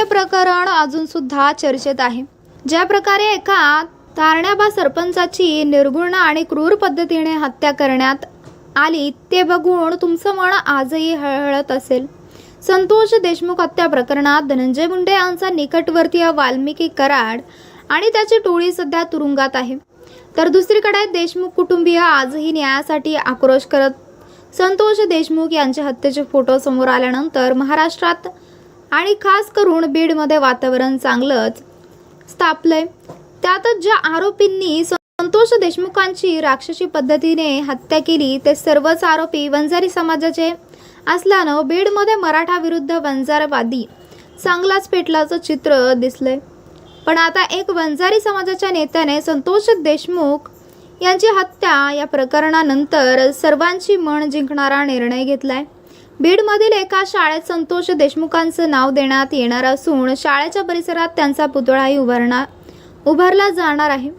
हत्या प्रकरण अजून सुद्धा चर्चेत आहे. ज्या प्रकारे एका तारण्याबा सरपंचाची निर्गुण आणि क्रूर पद्धतीने हत्या करण्यात आली ते बघून तुमचं मन आजही हळहळत असेल. संतोष देशमुख हत्या प्रकरणात धनंजय मुंडे यांचा निकटवर्तीय वाल्मिकी कराड आणि त्याची टोळी सध्या तुरुंगात आहे. तर दुसरीकडे देशमुख कुटुंबीय आजही न्यायासाठी आक्रोश करत संतोष देशमुख यांच्या हत्येचे फोटो समोर आल्यानंतर महाराष्ट्रात आणि खास करून बीडमध्ये वातावरण चांगलंच स्थापलंय. त्यातच ज्या आरोपींनी संतोष देशमुखांची राक्षसी पद्धतीने हत्या केली ते सर्वच आरोपी वंजारी समाजाचे असल्यानं बीडमध्ये मराठा विरुद्ध वंजारवादी चांगलाच पेटल्याचं चित्र दिसलंय. पण आता एक वंजारी समाजाच्या नेत्याने संतोष देशमुख यांची हत्या या प्रकरणानंतर सर्वांची मन जिंकणारा निर्णय घेतलाय. बीडमधील एका शाळेत संतोष देशमुखांचं नाव देण्यात येणार असून शाळेच्या परिसरात त्यांचा पुतळाही उभारणार उभारला जाणार आहे.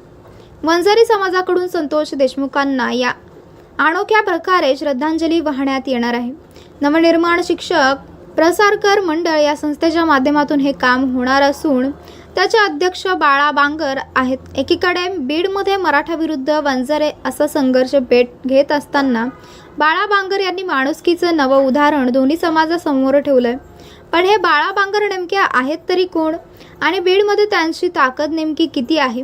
वंजारी समाजाकडून संतोष देशमुखांना या अनोख्या प्रकारे श्रद्धांजली वाहण्यात येणार आहे. नवनिर्माण शिक्षक प्रसारकर मंडळ या संस्थेच्या माध्यमातून हे काम होणार असून त्याचे अध्यक्ष बाळा बांगर आहेत. एकीकडे बीडमध्ये मराठा विरुद्ध वंजारे असा संघर्ष भेट घेत असताना बाळा बांगर यांनी माणुसकीचं नवं उदाहरण दोन्ही समाजासमोर ठेवलंय. पण हे बाळा बांगर नेमके आहेत तरी कोण? आणि बीडमध्ये त्यांची ताकद नेमकी किती आहे?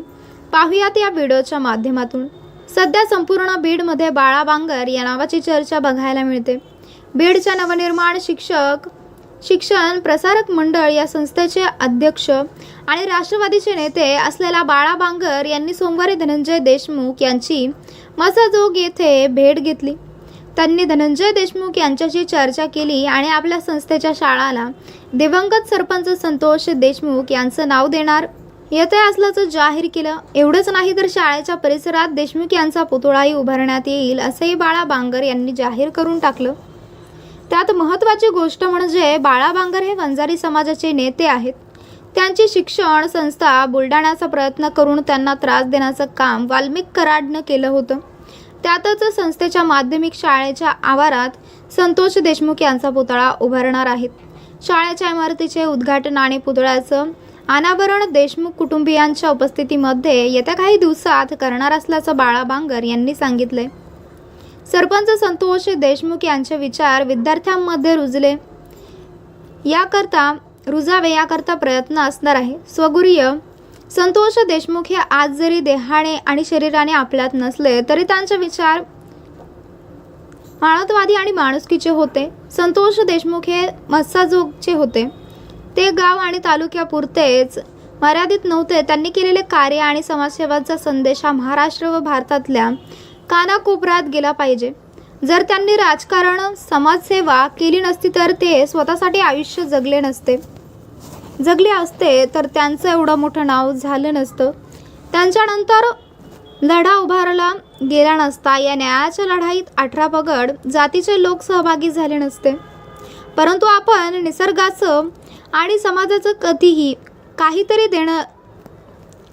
पाहूयात या व्हिडिओच्या माध्यमातून. सध्या संपूर्ण बीडमध्ये बाळा बांगर या नावाची चर्चा बघायला मिळते. बीडच्या नवनिर्माण शिक्षक शिक्षण प्रसारक मंडळ या संस्थेचे अध्यक्ष आणि राष्ट्रवादीचे नेते असलेला बाळा बांगर यांनी सोमवारी धनंजय देशमुख यांची मसाजोग येथे भेट घेतली. त्यांनी धनंजय देशमुख यांच्याशी चर्चा केली आणि आपल्या संस्थेच्या शाळाला. दिवंगत सरपंच संतोष देशमुख यांचं नाव देणार. येते असल्याचं जाहीर केलं. एवढंच नाही तर शाळेच्या परिसरात देशमुख यांचा पुतळाही उभारण्यात येईल असंही बाळा बांगर यांनी जाहीर करून टाकलं. त्यात महत्त्वाची गोष्ट म्हणजे बाळा बांगर हे वंजारी समाजाचे नेते आहेत. त्यांची शिक्षण संस्था बुलढाण्याचा प्रयत्न करून त्यांना त्रास देण्याचं काम वाल्मिक कराडनं केलं होतं. त्यातच संस्थेच्या माध्यमिक शाळेच्या आवारात संतोष देशमुख यांचा पुतळा उभारणार आहेत. शाळेच्या इमारतीचे उद्घाटन आणि पुतळ्याचं अनावरण देशमुख कुटुंबियांच्या उपस्थितीमध्ये येत्या काही दिवसात करणार असल्याचं बाळा बांगर यांनी सांगितले. सरपंच संतोष देशमुख यांचे विचार विद्यार्थ्यांमध्ये रुजले. याकरता रुजावे याकरता प्रयत्न असणार आहे. स्वगुरीय संतोष देशमुख हे आज जरी देहाने आणि शरीराने आपल्यात नसले तरी त्यांचे विचार मानवतावादी आणि माणुसकीचे होते. संतोष देशमुख हे मत्साजोगचे होते. ते गाव आणि तालुक्यापुरतेच मर्यादित नव्हते. त्यांनी केलेले कार्य आणि समाजसेवाचा संदेश हा महाराष्ट्र व भारतातल्या कानाकोपऱ्यात गेला पाहिजे. जर त्यांनी राजकारण समाजसेवा केली नसती तर ते स्वतःसाठी आयुष्य जगले नसते. जगले असते तर त्यांचं एवढं मोठं नाव झालं नसतं. त्यांच्यानंतर लढा उभारला गेला नसता. या न्यायाच्या लढाईत अठरा पगड जातीचे लोक सहभागी झाले नसते. परंतु आपण निसर्गाचं आणि समाजाचं कधीही काहीतरी देणं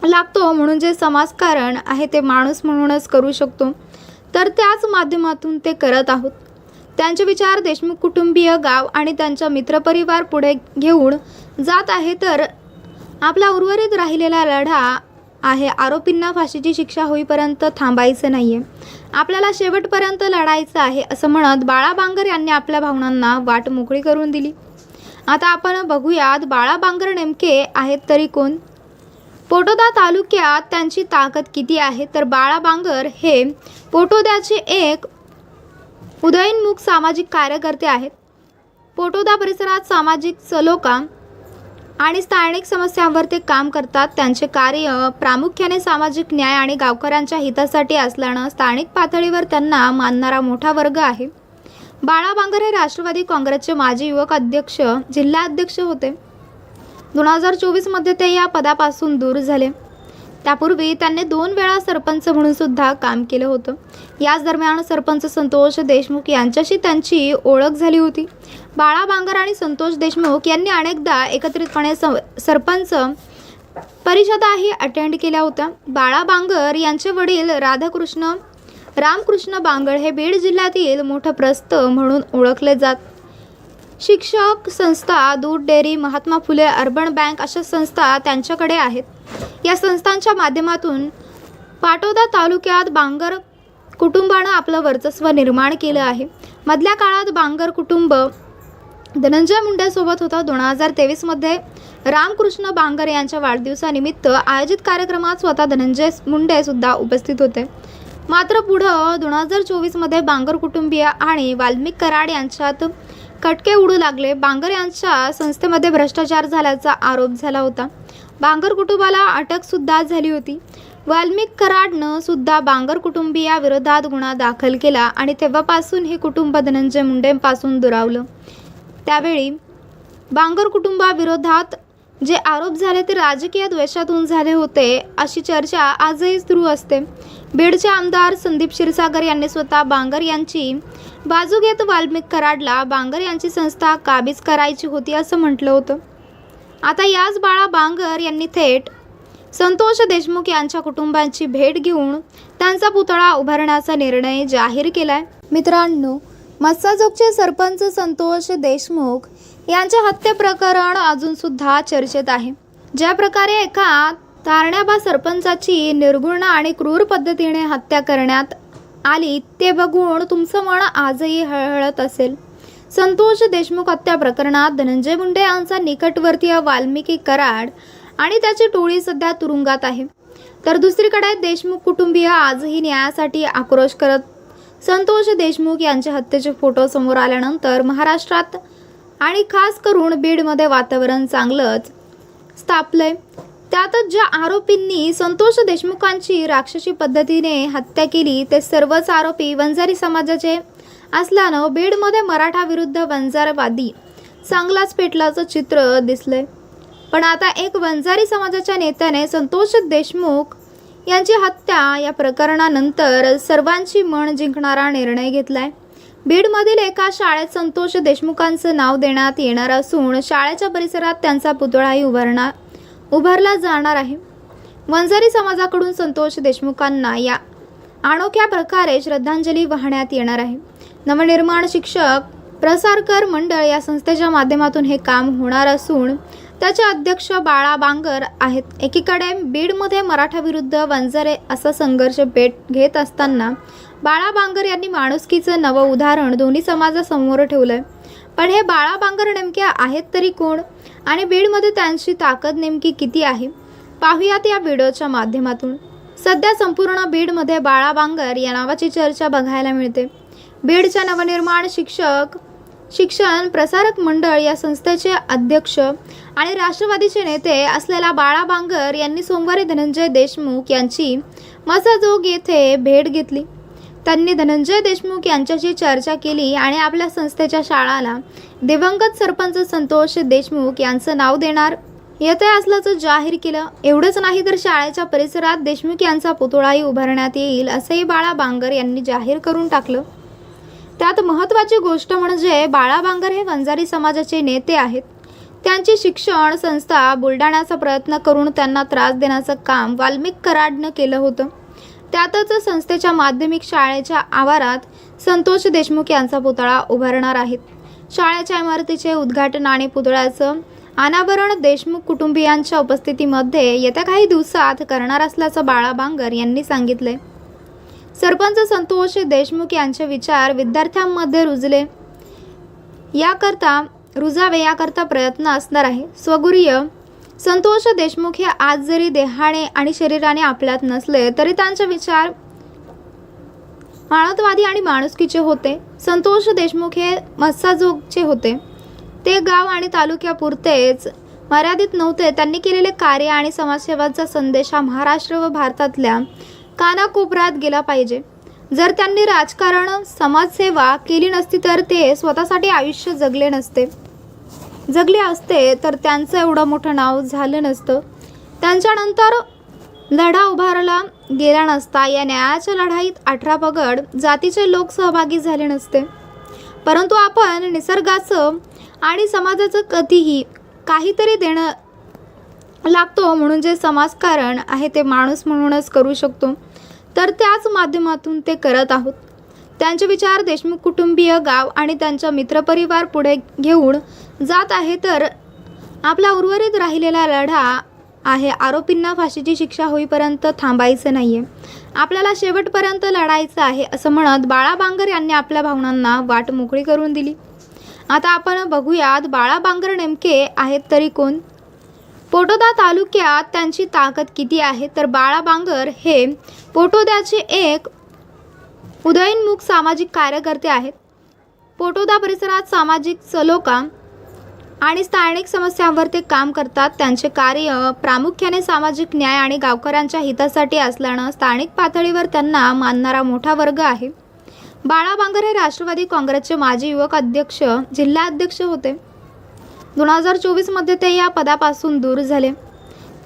लागतो म्हणून जे समाजकारण आहे ते माणूस म्हणूनच करू शकतो. तर त्याच माध्यमातून ते करत आहोत. त्यांचे विचार देशमुख कुटुंबीय गाव आणि त्यांचा मित्रपरिवार पुढे घेऊन जात आहे तर आपला उर्वरित राहिलेला लढा आहे. आरोपींना फाशीची शिक्षा होईपर्यंत थांबायचं नाही आहे आपल्याला शेवटपर्यंत लढायचं आहे असं म्हणत बाळा बांगर यांनी आपल्या भावनांना वाट मोकळी करून दिली. आता आपण बघूयात बाळा बांगर नेमके आहेत तरी कोण? पोटोदा तालुक्यात त्यांची ताकद किती आहे? तर बाळा बांगर हे पोटोद्याचे एक उदयनमुख सामाजिक कार्यकर्ते आहेत. पोटोदा परिसरात सामाजिक सलोका आणि स्थानिक समस्यांवर ते काम करतात. त्यांचे कार्य प्रामुख्याने सामाजिक न्याय आणि गावकऱ्यांच्या हितासाठी असल्यानं स्थानिक पातळीवर त्यांना मानणारा मोठा वर्ग आहे. बाळा बांगर हे राष्ट्रवादी काँग्रेसचे माजी युवक अध्यक्ष जिल्हा अध्यक्ष होते. दोन हजार चोवीसमध्ये ते या पदापासून दूर झाले. त्यापूर्वी त्यांनी दोन वेळा सरपंच म्हणून सुद्धा काम केलं होतं. याच दरम्यान सरपंच संतोष देशमुख यांच्याशी त्यांची ओळख झाली होती. बाळा बांगर आणि संतोष देशमुख यांनी अनेकदा एकत्रितपणे स सरपंच परिषदाही अटेंड केल्या होत्या. बाळा बांगर यांचे वडील राधाकृष्ण रामकृष्ण बांगर हे बीड जिल्ह्यातील मोठं प्रस्थ म्हणून ओळखले जात. शिक्षक संस्था दूध dairy Mahatma Phule urban bank अशा संस्था त्यांच्याकडे आहेत. या संस्थांच्या माध्यमातून पाटोदा तालुक्यात बांगर कुटुंबानं आपलं वर्चस्व निर्माण केलं आहे. मधल्या काळात बांगर कुटुंब धनंजय मुंडेसोबत होता. दोन हजार तेवीसमध्ये रामकृष्ण बांगर यांच्या वाढदिवसानिमित्त आयोजित कार्यक्रमात स्वतः धनंजय मुंडे सुद्धा उपस्थित होते. मात्र पुढं दोन हजार चोवीसमध्ये बांगर कुटुंबीय आणि वाल्मिक कराड यांच्यात कटके उडू लागले. बांगर यांच्या संस्थेमध्ये भ्रष्टाचार झाल्याचा आरोप झाला होता. बांगर कुटुंबाला अटक सुद्धा झाली होती. वाल्मिक कराडनं सुद्धा बांगर कुटुंबियाविरोधात गुन्हा दाखल केला आणि तेव्हापासून हे कुटुंब धनंजय मुंडेंपासून दुरावलं. त्यावेळी बांगर कुटुंबाविरोधात जे आरोप झाले ते राजकीय द्वेषातून झाले होते अशी चर्चा आजही सुरू असते. बीडचे आमदार संदीप क्षीरसागर यांनी स्वतः बांगर यांची बाजू घेत वाल्मिक कराडला बांगर यांची संस्था काबीज करायची होती असं म्हटलं होतं. आता याच बाळा बांगर यांनी थेट संतोष देशमुख यांच्या कुटुंबांची भेट घेऊन त्यांचा पुतळा उभारण्याचा निर्णय जाहीर केलाय. मित्रांनो मस्साजोगचे सरपंच संतोष देशमुख यांचे हत्या प्रकरण अजून सुद्धा चर्चेत आहे. ज्या प्रकारे एका तारण्याबा सरपंचाची निर्गुण आणि क्रूर पद्धतीने हत्या करण्यात आली ते बघून तुमचं मन आजही हळहळत असेल. संतोष देशमुख हत्या प्रकरणात धनंजय मुंडे यांचा निकटवर्तीय वाल्मिकी कराड आणि त्याची टोळी सध्या तुरुंगात आहे. तर दुसरीकडे देशमुख कुटुंबीय आजही न्यायासाठी आक्रोश करत संतोष देशमुख यांच्या हत्येचे फोटो समोर आल्यानंतर महाराष्ट्रात आणि खास करून बीडमध्ये वातावरण चांगलंच स्थापलंय. त्यातच ज्या आरोपींनी संतोष देशमुखांची राक्षसी पद्धतीने हत्या केली ते सर्वच आरोपी वंजारी समाजाचे असल्यानं बीडमध्ये मराठा विरुद्ध वंजारवादी चांगलाच पेटल्याचं चित्र दिसलंय. पण आता एक वंजारी समाजाच्या नेत्याने संतोष देशमुख यांची हत्या या प्रकरणानंतर सर्वांची मन जिंकणारा निर्णय घेतलाय. बीडमधील एका शाळेत संतोष देशमुखांचं नाव देण्यात येणार असून शाळेच्या परिसरात त्यांचा पुतळाही उभारणार उभारला जाणार आहे. वंजारी समाजाकडून संतोष देशमुखांना या अनोख्या प्रकारे श्रद्धांजली वाहण्यात येणार आहे. नवनिर्माण शिक्षक प्रसारकर मंडळ या संस्थेच्या माध्यमातून हे काम होणार असून त्याचे अध्यक्ष बाळा बांगर आहेत. एकीकडे बीडमध्ये मराठा विरुद्ध वंजारे असा संघर्ष भेट घेत असताना बाळा बांगर यांनी माणुसकीचं नवं उदाहरण दोन्ही समाजासमोर ठेवलंय. पण हे बाळा बांगर नेमके आहेत तरी कोण? आणि बीडमध्ये त्यांची ताकद नेमकी किती आहे? पाहूयात या व्हिडिओच्या माध्यमातून. सध्या संपूर्ण बीडमध्ये बाळा बांगर या नावाची चर्चा बघायला मिळते. बीडच्या नवनिर्माण शिक्षक शिक्षण प्रसारक मंडळ या संस्थेचे अध्यक्ष आणि राष्ट्रवादीचे नेते असलेला बाळा बांगर यांनी सोमवारी धनंजय देशमुख यांची मसाजोग येथे भेट घेतली. त्यांनी धनंजय देशमुख यांच्याशी चर्चा केली आणि आपल्या संस्थेच्या शाळाला दिवंगत सरपंच संतोष देशमुख यांचं नाव देणार. येते असल्याचं जाहीर केलं. एवढंच नाही तर शाळेच्या परिसरात देशमुख यांचा पुतळाही उभारण्यात येईल असंही बाळा बांगर यांनी जाहीर करून टाकलं. त्यात महत्त्वाची गोष्ट म्हणजे बाळा बांगर हे वंजारी समाजाचे नेते आहेत. त्यांची शिक्षण संस्था बुलडाण्याचा प्रयत्न करून त्यांना त्रास देण्याचं काम वाल्मिक कराडनं केलं होतं. त्यातच संस्थेच्या माध्यमिक शाळेच्या आवारात संतोष देशमुख यांचा पुतळा उभारणार आहेत. शाळेच्या इमारतीचे उद्घाटन आणि पुतळ्याचं अनावरण देशमुख कुटुंबियांच्या उपस्थितीमध्ये येत्या काही दिवसात करणार असल्याचं बाळा बांगर यांनी सांगितले सरपंच संतोष देशमुख यांचे विचार विद्यार्थ्यांमध्ये रुजले. याकरता रुजावे याकरता प्रयत्न असणार आहे. स्वगुरीय संतोष देशमुख हे आज जरी देहाने आणि शरीराने आपल्यात नसले तरी त्यांचे विचार मानवतावादी आणि माणुसकीचे होते. संतोष देशमुख हे मत्साजोगचे होते. ते गाव आणि तालुक्यापुरतेच मर्यादित नव्हते. त्यांनी केलेले कार्य आणि समाजसेवाचा संदेश हा महाराष्ट्र व भारतातल्या कानाकोपऱ्यात गेला पाहिजे. जर त्यांनी राजकारण समाजसेवा केली नसती तर ते स्वतःसाठी आयुष्य जगले नसते. जगले असते तर त्यांचं एवढं मोठं नाव झालं नसतं. त्यांच्यानंतर लढा उभारला गेला नसता. या न्यायाच्या लढाईत अठरा पगड जातीचे लोक सहभागी झाले नसते. परंतु आपण निसर्गाचं आणि समाजाचं कधीही काहीतरी देणं लागतो म्हणून जे समाजकारण आहे ते माणूस म्हणूनच करू शकतो. तर त्याच माध्यमातून ते करत आहोत. त्यांचे विचार देशमुख कुटुंबीय गाव आणि त्यांचा मित्रपरिवार पुढे घेऊन जात आहे तर आपला उर्वरित राहिलेला लढा आहे. आरोपींना फाशीची शिक्षा होईपर्यंत थांबायचं नाही आहे आपल्याला शेवटपर्यंत लढायचं आहे असं म्हणत बाळा बांगर यांनी आपल्या भावनांना वाट मोकळी करून दिली. आता आपण बघूयात बाळा बांगर नेमके आहेत तरी कोण? पोटोदा तालुक्यात त्यांची ताकद किती आहे? तर बाळा बांगर हे पोटोद्याचे एक उदयनमुख सामाजिक कार्यकर्ते आहेत. पोटोदा परिसरात सामाजिक सलोखा आणि स्थानिक समस्यांवर ते काम करतात. त्यांचे कार्य प्रामुख्याने सामाजिक न्याय आणि गावकऱ्यांच्या हितासाठी असल्यानं स्थानिक पातळीवर त्यांना मानणारा मोठा वर्ग आहे. बाळा बांगर हे राष्ट्रवादी काँग्रेसचे माजी युवक अध्यक्ष जिल्हाध्यक्ष होते. दोन हजार चोवीसमध्ये ते या पदापासून दूर झाले.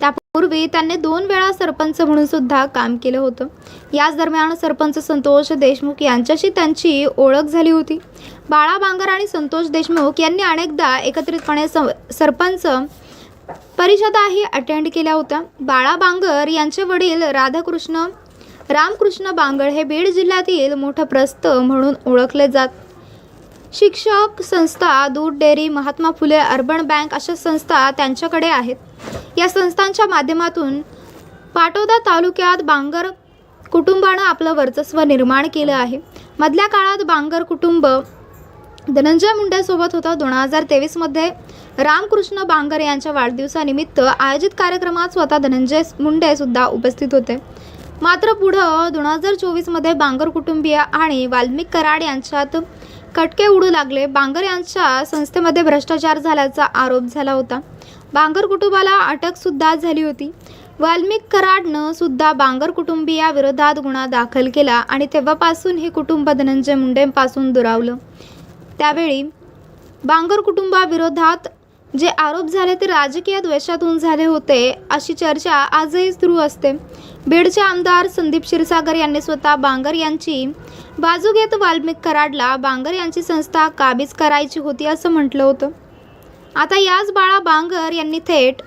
त्यापूर्वी त्यांनी दोन वेळा सरपंच म्हणून सुद्धा काम केलं होतं. याच दरम्यान सरपंच संतोष देशमुख यांच्याशी त्यांची ओळख झाली होती. बाळा बांगर आणि संतोष देशमुख यांनी अनेकदा एकत्रितपणे स- सरपंच परिषदाही अटेंड केल्या होत्या. बाळा बांगर यांचे वडील राधाकृष्ण रामकृष्ण बांगर हे बीड जिल्ह्यातील मोठं प्रस्त म्हणून ओळखले जात. शिक्षक संस्था दूध dairy Mahatma Phule urban bank अशा संस्था त्यांच्याकडे आहेत. या संस्थांच्या माध्यमातून पाटोदा तालुक्यात बांगर कुटुंबानं आपलं वर्चस्व निर्माण केलं आहे. मधल्या काळात बांगर कुटुंब धनंजय मुंडेसोबत होता. दोन हजार तेवीसमध्ये रामकृष्ण बांगर यांच्या वाढदिवसानिमित्त आयोजित कार्यक्रमात स्वतः धनंजय मुंडे सुद्धा उपस्थित होते. मात्र पुढं दोन हजार चोवीसमध्ये बांगर कुटुंबीय आणि वाल्मिक कराड यांच्यात कटके उडू लागले. बांगर यांच्या संस्थेमध्ये भ्रष्टाचार झाल्याचा आरोप झाला होता. बांगर कुटुंबाला अटकसुद्धा झाली होती. वाल्मिक कराडनं सुद्धा बांगर कुटुंबियाविरोधात गुन्हा दाखल केला आणि तेव्हापासून हे कुटुंब धनंजय मुंडेंपासून दुरावलं. त्यावेळी बांगर कुटुंबाविरोधात जे आरोप झाले ते राजकीय द्वेषातून झाले होते अशी चर्चा आजही सुरू असते. बीडचे आमदार संदीप क्षीरसागर यांनी स्वतः बांगर यांची बाजू घेत वाल्मिक कराडला बांगर यांची संस्था काबीज करायची होती असं म्हटलं होतं. आता याच बाळा बांगर यांनी थेट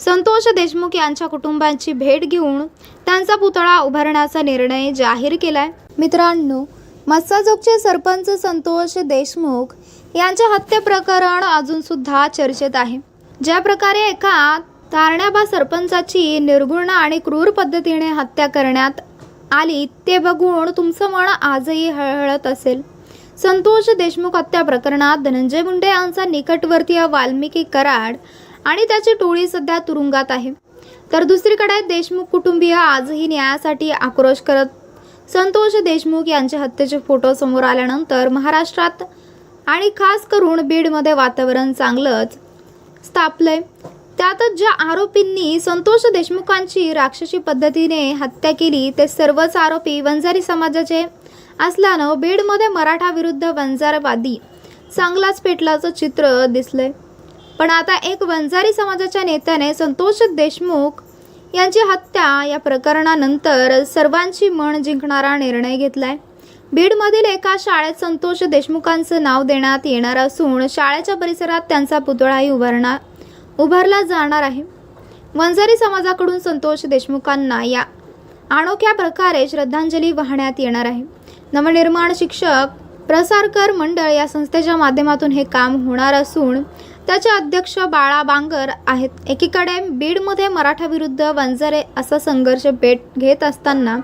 संतोष देशमुख यांच्या कुटुंबांची भेट घेऊन त्यांचा पुतळा उभारण्याचा निर्णय जाहीर केलाय. मित्रांनो मस्साजोगचे सरपंच संतोष देशमुख यांच्या हत्येप्रकरण अजूनसुद्धा अजून सुद्धा चर्चेत आहे. ज्या प्रकारे एका तारण्याबा सरपंचाची निर्गुण आणि क्रूर पद्धतीने हत्या करण्यात आली ते बघून तुमचं मन आजही हळहळत असेल. संतोष देशमुख हत्या प्रकरणात धनंजय मुंडे यांचा निकटवर्तीय वाल्मिकी कराड आणि त्याची टोळी सध्या तुरुंगात आहे. तर दुसरीकडे देशमुख कुटुंबीय आजही न्यायासाठी आक्रोश करत संतोष देशमुख यांच्या हत्येचे फोटो समोर आल्यानंतर महाराष्ट्रात आणि खास करून बीडमध्ये वातावरण चांगलंच स्थापलंय. त्यातच ज्या आरोपींनी संतोष देशमुखांची राक्षसी पद्धतीने हत्या केली ते सर्वच आरोपी वंजारी समाजाचे असल्यानं बीडमध्ये मराठा विरुद्ध वंजारवादी चांगलाच पेटल्याचं चित्र दिसलंय. पण आता एक वंजारी समाजाच्या नेत्याने संतोष देशमुख यांची हत्या या प्रकरणानंतर सर्वांची मन जिंकणारा निर्णय घेतलाय. बीडमधील एका शाळेत संतोष देशमुखांचं नाव देण्यात येणार असून शाळेच्या परिसरात त्यांचा पुतळाही उभारणार उभारला जाणार आहे. वंजारी समाजाकडून संतोष देशमुखांना या अनोख्या प्रकारे श्रद्धांजली वाहण्यात येणार आहे. नवनिर्माण शिक्षक प्रसारकर मंडळ या संस्थेच्या माध्यमातून हे काम होणार असून त्याचे अध्यक्ष बाळा बांगर आहेत. एकीकडे बीडमध्ये मराठा विरुद्ध वंजारे असा संघर्ष भेट घेत असताना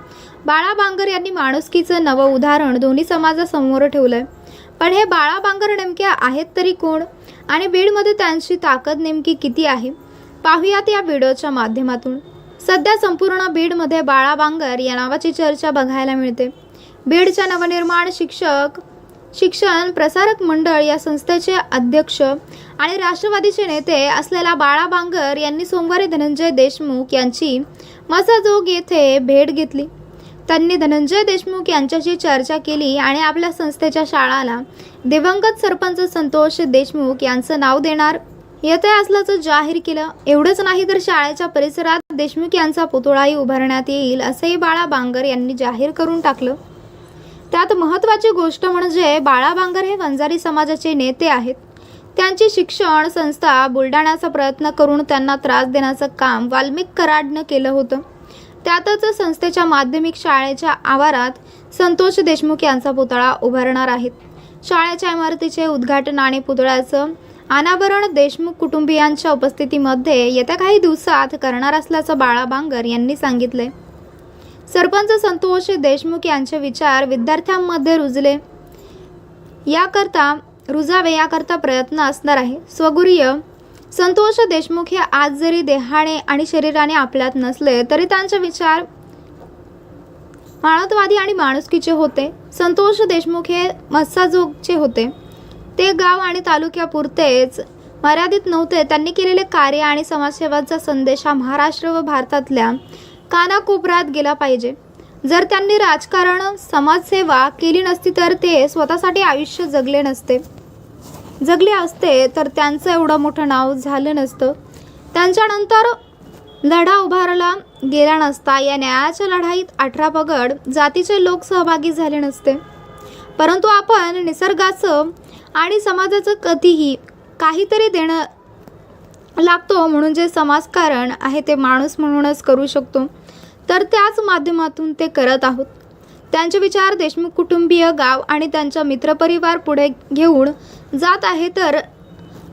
बाळा बांगर यांनी माणुसकीचं नवं उदाहरण दोन्ही समाजासमोर ठेवलं आहे पण हे बाळा बांगर नेमके आहेत तरी कोण? आणि बीडमध्ये त्यांची ताकद नेमकी किती आहे? पाहूयात या व्हिडिओच्या माध्यमातून. सध्या संपूर्ण बीडमध्ये बाळा बांगर या नावाची चर्चा बघायला मिळते. बीडच्या नवनिर्माण शिक्षक शिक्षण प्रसारक मंडळ या संस्थेचे अध्यक्ष आणि राष्ट्रवादीचे नेते असलेला बाळा बांगर यांनी सोमवारी धनंजय देशमुख यांची मसाजोग येथे भेट घेतली. त्यांनी धनंजय देशमुख यांच्याशी चर्चा केली आणि आपल्या संस्थेच्या शाळाला. दिवंगत सरपंच संतोष देशमुख यांचं नाव देणार. येते असल्याचं जाहीर केलं. एवढंच नाही तर शाळेच्या परिसरात देशमुख यांचा पुतळाही उभारण्यात येईल असंही बाळा बांगर यांनी जाहीर करून टाकलं. त्यात महत्त्वाची गोष्ट म्हणजे बाळा बांगर हे वंजारी समाजाचे नेते आहेत. त्यांची शिक्षण संस्था बुलढाण्याचा प्रयत्न करून त्यांना त्रास देण्याचं काम वाल्मिक कराडनं केलं होतं. त्यातच संस्थेच्या माध्यमिक शाळेच्या आवारात संतोष देशमुख यांचा पुतळा उभारणार आहेत. शाळेच्या इमारतीचे उद्घाटन आणि पुतळ्याचं अनावरण देशमुख कुटुंबियांच्या उपस्थितीमध्ये येत्या काही दिवसात करणार असल्याचं बाळा बांगर यांनी सांगितले. सरपंच संतोष देशमुख यांचे विचार विद्यार्थ्यांमध्ये रुजले. याकरता रुजावे याकरता प्रयत्न असणार आहे. स्वगुरीय संतोष देशमुख हे आज जरी देहाने आणि शरीराने आपल्यात नसले तरी त्यांचे विचार मानवतावादी आणि माणुसकीचे होते. संतोष देशमुख हे मत्साजोगचे होते. ते गाव आणि तालुक्यापुरतेच मर्यादित नव्हते. त्यांनी केलेले कार्य आणि समाजसेवाचा संदेश हा महाराष्ट्र व भारतातल्या कानाकोपऱ्यात गेला पाहिजे. जर त्यांनी राजकारण समाजसेवा केली नसती तर ते स्वतःसाठी आयुष्य जगले नसते. जगले असते तर त्यांचं एवढं मोठं नाव झालं नसतं. त्यांच्यानंतर लढा उभारला गेला नसता. या न्यायाच्या लढाईत अठरा पगड जातीचे लोक सहभागी झाले नसते. परंतु आपण निसर्गाचं आणि समाजाचं कधीही काहीतरी देणं लागतो म्हणून जे समाजकारण आहे ते माणूस म्हणूनच करू शकतो. तर त्याच माध्यमातून ते करत आहोत. त्यांचे विचार देशमुख कुटुंबीय गाव आणि त्यांचा मित्रपरिवार पुढे घेऊन जात आहे तर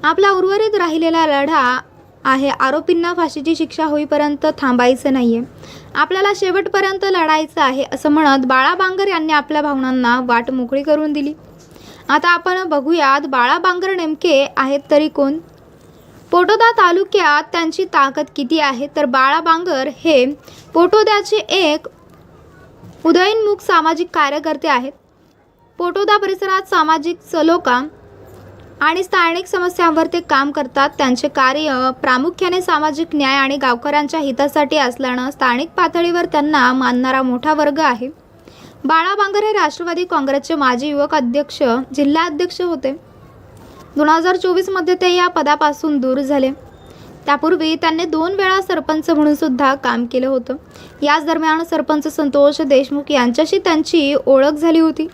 आपला उर्वरित राहिलेला लढा आहे. आरोपींना फाशीची शिक्षा होईपर्यंत थांबायचं नाही आहे आपल्याला शेवटपर्यंत लढायचं आहे असं म्हणत बाळा बांगर यांनी आपल्या भावनांना वाट मोकळी करून दिली. आता आपण बघूयात बाळा बांगर नेमके आहेत तरी कोण? पोटोदा तालुक्यात त्यांची ताकद किती आहे? तर बाळा बांगर हे पोटोद्याचे एक उदयनमुख सामाजिक कार्यकर्ते आहेत. पोटोदा परिसरात सामाजिक सलोखा आणि स्थानिक समस्यांवर ते काम करतात. त्यांचे कार्य प्रामुख्याने सामाजिक न्याय आणि गावकऱ्यांच्या हितासाठी असल्यानं स्थानिक पातळीवर त्यांना मानणारा मोठा वर्ग आहे. बाळा बांगर हे राष्ट्रवादी काँग्रेसचे माजी युवक अध्यक्ष जिल्हाध्यक्ष होते. दोन हजार चोवीसमध्ये ते या पदापासून दूर झाले. त्यापूर्वी त्यांनी दोन वेळा सरपंच म्हणून सुद्धा काम केलं होतं. याच दरम्यान सरपंच संतोष देशमुख यांच्याशी त्यांची ओळख झाली होती.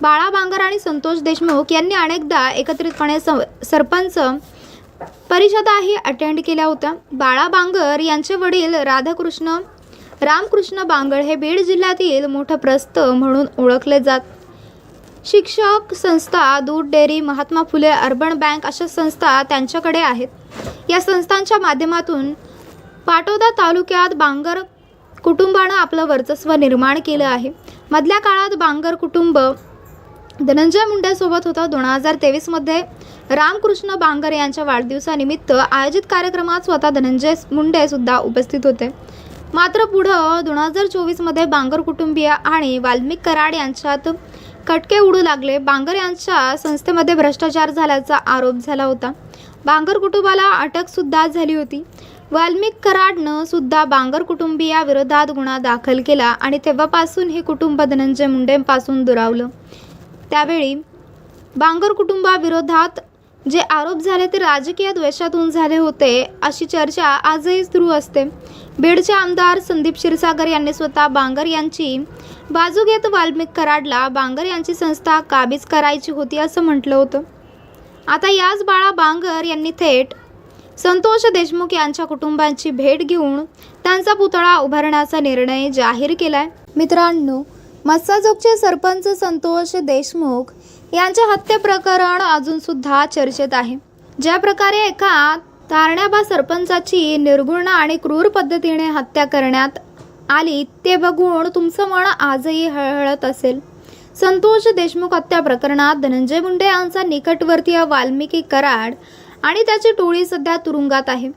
बाळा बांगर आणि संतोष देशमुख यांनी अनेकदा एकत्रितपणे स सरपंच परिषदाही अटेंड केल्या होत्या. बाळा बांगर यांचे वडील राधाकृष्ण रामकृष्ण बांगर हे बीड जिल्ह्यातील मोठं प्रस्थ म्हणून ओळखले जात. शिक्षक संस्था दूध dairy Mahatma Phule urban bank अशा संस्था त्यांच्याकडे आहेत. या संस्थांच्या माध्यमातून पाटोदा तालुक्यात बांगर कुटुंबानं आपलं वर्चस्व निर्माण केलं आहे. मधल्या काळात बांगर कुटुंब धनंजय मुंडेसोबत होता. दोन हजार तेवीसमध्ये रामकृष्ण बांगर यांच्या वाढदिवसानिमित्त आयोजित कार्यक्रमात स्वतः धनंजय मुंडे सुद्धा उपस्थित होते. मात्र पुढं दोन हजार चोवीसमध्ये बांगर कुटुंबीय आणि वाल्मिक कराड यांच्यात कटके उडू लागले. बांगर यांच्या संस्थेमध्ये भ्रष्टाचार झाल्याचा आरोप झाला होता. बांगर कुटुंबाला अटक सुद्धा झाली होती. वाल्मिक कराडनं सुद्धा बांगर कुटुंबियाविरोधात गुन्हा दाखल केला आणि तेव्हापासून हे कुटुंब धनंजय मुंडेंपासून दुरावलं. त्यावेळी बांगर कुटुंबाविरोधात जे आरोप झाले ते राजकीय द्वेषातून झाले होते अशी चर्चा आजही सुरू असते. बीडचे आमदार संदीप क्षीरसागर यांनी स्वतः बांगर यांची बाजू घेत वाल्मिक कराडला बांगर यांची संस्था काबीज करायची होती असं म्हटलं होतं. आता याच बाळा बांगर यांनी थेट संतोष देशमुख यांच्या कुटुंबांची भेट घेऊन त्यांचा पुतळा उभारण्याचा निर्णय जाहीर केलाय. मित्रांनो मस्साजोगचे सरपंच संतोष देशमुख यांचे हत्या प्रकरण अजून सुद्धा चर्चेत आहे. ज्या प्रकारे एका तारण्याबा सरपंचाची निर्गुण आणि क्रूर पद्धतीने हत्या करण्यात आली ते बघून तुमचं मन आजही हळहळत असेल. संतोष देशमुख हत्या प्रकरणात धनंजय मुंडे यांचा निकटवर्तीय वाल्मिकी कराड आणि त्याची टोळी सध्या तुरुंगात आहे.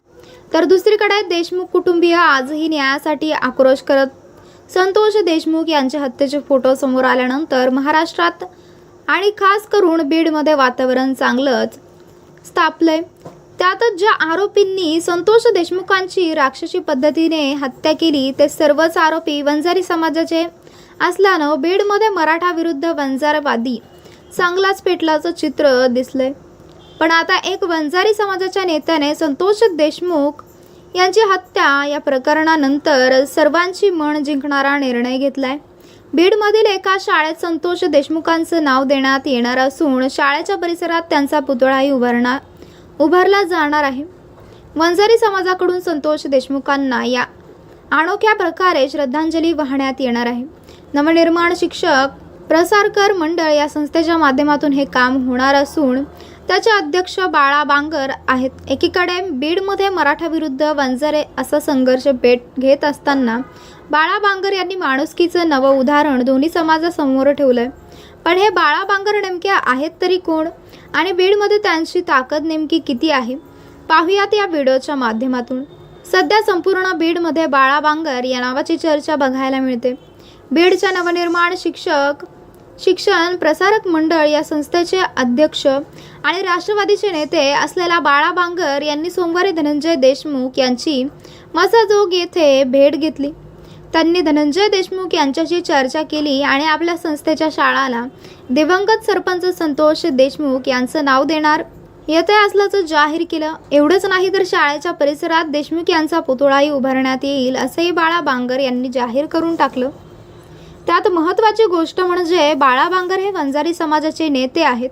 तर दुसरीकडे देशमुख कुटुंबीय आजही न्यायासाठी आक्रोश करत संतोष देशमुख यांच्या हत्येचे फोटो समोर आल्यानंतर महाराष्ट्रात आणि खास करून बीडमध्ये वातावरण चांगलंच स्थापलंय. त्यातच ज्या आरोपींनी संतोष देशमुखांची राक्षसी पद्धतीने हत्या केली ते सर्वच आरोपी वंजारी समाजाचे असल्यानं बीडमध्ये मराठा विरुद्ध वंजारवादी चांगलाच पेटल्याचं चित्र दिसलंय. पण आता एक वंजारी समाजाच्या नेत्याने संतोष देशमुख यांची हत्या या प्रकरणानंतर सर्वांची मन जिंकणारा निर्णय घेतलाय. बीडमधील एका शाळेत संतोष देशमुखांचं नाव देण्यात येणार असून शाळेच्या परिसरात त्यांचा पुतळाही उभारणार उभारला जाणार आहे. वंजारी समाजाकडून संतोष देशमुखांना या अनोख्या प्रकारे श्रद्धांजली वाहण्यात येणार आहे. नवनिर्माण शिक्षक प्रसारकर मंडळ या संस्थेच्या माध्यमातून हे काम होणार असून त्याचे अध्यक्ष बाळा बांगर आहेत. एकीकडे बीडमध्ये मराठा विरुद्ध वंजारे असा संघर्ष भेट घेत असताना बाळा बांगर यांनी माणुसकीचं नवं उदाहरण दोन्ही समाजासमोर ठेवलंय. पण हे बाळा बांगर नेमके आहेत तरी कोण? आणि बीडमध्ये त्यांची ताकद नेमकी किती आहे? पाहूयात या व्हिडिओच्या माध्यमातून. सध्या संपूर्ण बीडमध्ये बाळा बांगर या नावाची चर्चा बघायला मिळते. बीडच्या नवनिर्माण शिक्षक शिक्षण प्रसारक मंडळ या संस्थेचे अध्यक्ष आणि राष्ट्रवादीचे नेते असलेला बाळा बांगर यांनी सोमवारी धनंजय देशमुख यांची मसाजोग येथे भेट घेतली. त्यांनी धनंजय देशमुख यांच्याशी चर्चा केली आणि आपल्या संस्थेच्या शाळाला दिवंगत सरपंच संतोष देशमुख यांचं नाव देणार येते असल्याचं जाहीर केलं. एवढंच नाही तर शाळेच्या परिसरात देशमुख यांचा पुतळाही उभारण्यात येईल असंही बाळा बांगर यांनी जाहीर करून टाकलं. त्यात महत्त्वाची गोष्ट म्हणजे बाळा बांगर हे वंजारी समाजाचे नेते आहेत.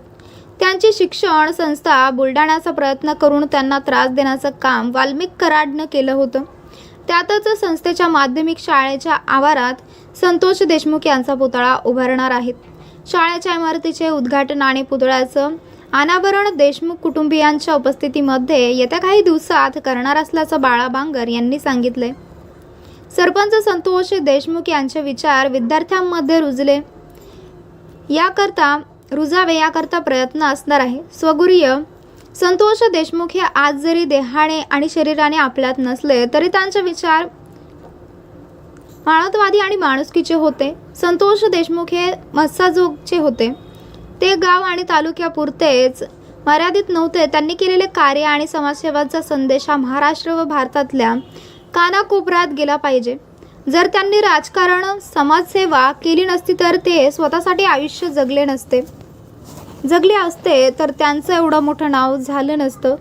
त्यांची शिक्षण संस्था बुलडाण्याचा प्रयत्न करून त्यांना त्रास देण्याचं काम वाल्मिक कराडनं केलं होतं. त्यातच संस्थेच्या माध्यमिक शाळेच्या आवारात संतोष देशमुख यांचा पुतळा उभारणार आहेत. शाळेच्या इमारतीचे उद्घाटन आणि पुतळ्याचं अनावरण देशमुख कुटुंबियांच्या उपस्थितीमध्ये येत्या काही दिवसात करणार असल्याचं बाळा बांगर यांनी सांगितले सरपंच संतोष देशमुख यांचे विचार विद्यार्थ्यांमध्ये रुजले. याकरता रुजावे याकरता प्रयत्न असणार आहे. स्वगुरीय संतोष देशमुख हे आज जरी देहाने आणि शरीराने आपल्यात नसले तरी त्यांचे विचार मानवतावादी आणि माणुसकीचे होते. संतोष देशमुख हे मत्साजोगचे होते. ते गाव आणि तालुक्यापुरतेच मर्यादित नव्हते. त्यांनी केलेले कार्य आणि समाजसेवाचा संदेश हा महाराष्ट्र व भारतातल्या कानाकोपऱ्यात गेला पाहिजे. जर त्यांनी राजकारण समाजसेवा केली नसती तर ते स्वतःसाठी आयुष्य जगले नसते. जगले असते तर त्यांचं एवढं मोठं नाव झालं नसतं.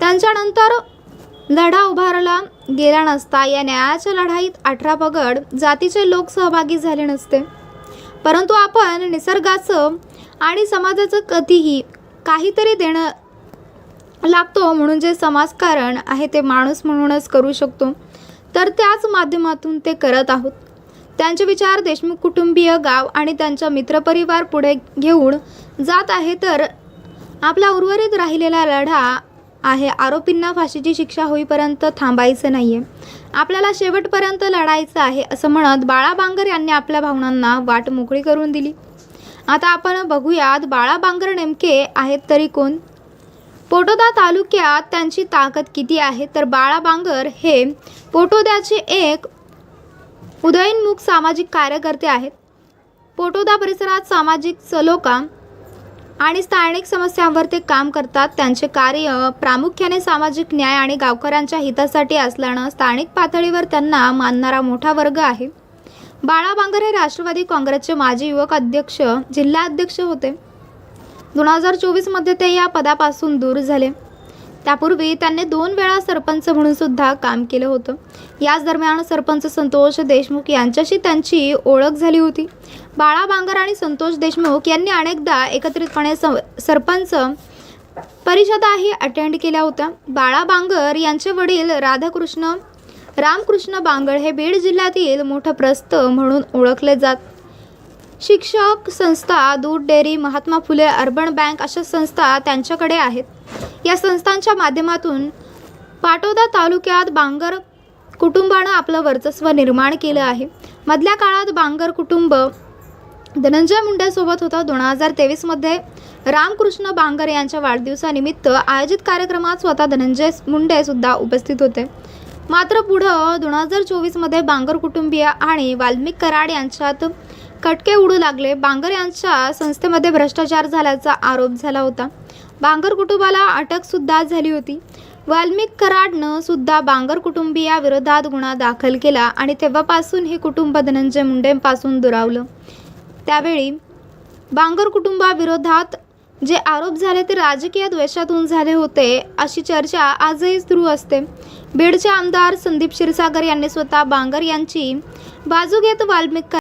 त्यांच्यानंतर लढा उभारला गेला नसता. या न्यायाच्या लढाईत अठरा पगड जातीचे लोक सहभागी झाले नसते. परंतु आपण निसर्गाचं आणि समाजाचं कधीही काहीतरी देणं लागतो म्हणून जे समाजकारण आहे ते माणूस म्हणूनच करू शकतो. तर त्याच माध्यमातून ते करत आहोत. त्यांचे विचार देशमुख कुटुंबीय गाव आणि त्यांचा मित्रपरिवार पुढे घेऊन जात आहे तर आपला उर्वरित राहिलेला लढा आहे. आरोपींना फाशीची शिक्षा होईपर्यंत थांबायचं नाही आहे आपल्याला शेवटपर्यंत लढायचं आहे असं म्हणत बाळा बांगर यांनी आपल्या भावनांना वाट मोकळी करून दिली. आता आपण बघूयात बाळा बांगर नेमके आहेत तरी कोण? पोटोदा तालुक्यात त्यांची ताकद किती आहे? तर बाळा बांगर हे पोटोद्याचे एक उदयनमुख सामाजिक कार्यकर्ते आहेत. पोटोदा परिसरात सामाजिक सलोका आणि स्थानिक समस्यांवर ते काम करतात. त्यांचे कार्य प्रामुख्याने सामाजिक न्याय आणि गावकऱ्यांच्या हितासाठी असल्यानं स्थानिक पातळीवर त्यांना मानणारा मोठा वर्ग आहे. बाळा बांगर हे राष्ट्रवादी काँग्रेसचे माजी युवक अध्यक्ष जिल्हा अध्यक्ष होते. दोन हजार चोवीसमध्ये ते या पदापासून दूर झाले. त्यापूर्वी त्यांनी दोन वेळा सरपंच म्हणून सुद्धा काम केलं होतं. याच दरम्यान सरपंच संतोष देशमुख यांच्याशी त्यांची ओळख झाली होती. बाळा बांगर आणि संतोष देशमुख यांनी अनेकदा एकत्रितपणे स सरपंच परिषदाही अटेंड केल्या होत्या. बाळा बांगर यांचे वडील राधाकृष्ण रामकृष्ण बांगर हे बीड जिल्ह्यातील मोठं प्रस्थ म्हणून ओळखले जात. शिक्षक संस्था दूध dairy Mahatma Phule urban bank अशा संस्था त्यांच्याकडे आहेत. या संस्थांच्या माध्यमातून पाटोदा तालुक्यात बांगर कुटुंबानं आपलं वर्चस्व निर्माण केलं आहे. मधल्या काळात बांगर कुटुंब धनंजय मुंडेसोबत होता. दोन हजार तेवीसमध्ये रामकृष्ण बांगर यांच्या वाढदिवसानिमित्त आयोजित कार्यक्रमात स्वतः धनंजय मुंडे सुद्धा उपस्थित होते. मात्र पुढं दोन हजार चोवीसमध्ये बांगर कुटुंबीय आणि वाल्मिक कराड यांच्यात कटके उडू लागले. बांगर यांच्या संस्थेमध्ये भ्रष्टाचार झाल्याचा आरोप झाला होता. बांगर कुटुंबाला अटकसुद्धा झाली होती. वाल्मिक कराडनं सुद्धा बांगर कुटुंबियाविरोधात गुन्हा दाखल केला आणि तेव्हापासून हे कुटुंब धनंजय मुंडेंपासून दुरावलं. त्यावेळी बांगर कुटुंबाविरोधात जे आरोप झाले ते राजकीय द्वेषातून झाले होते अशी चर्चा आजही सुरू असते. बीडचे आमदार संदीप क्षीरसागर यांनी स्वतः बांगर यांची बाजू घेत वाल्मिक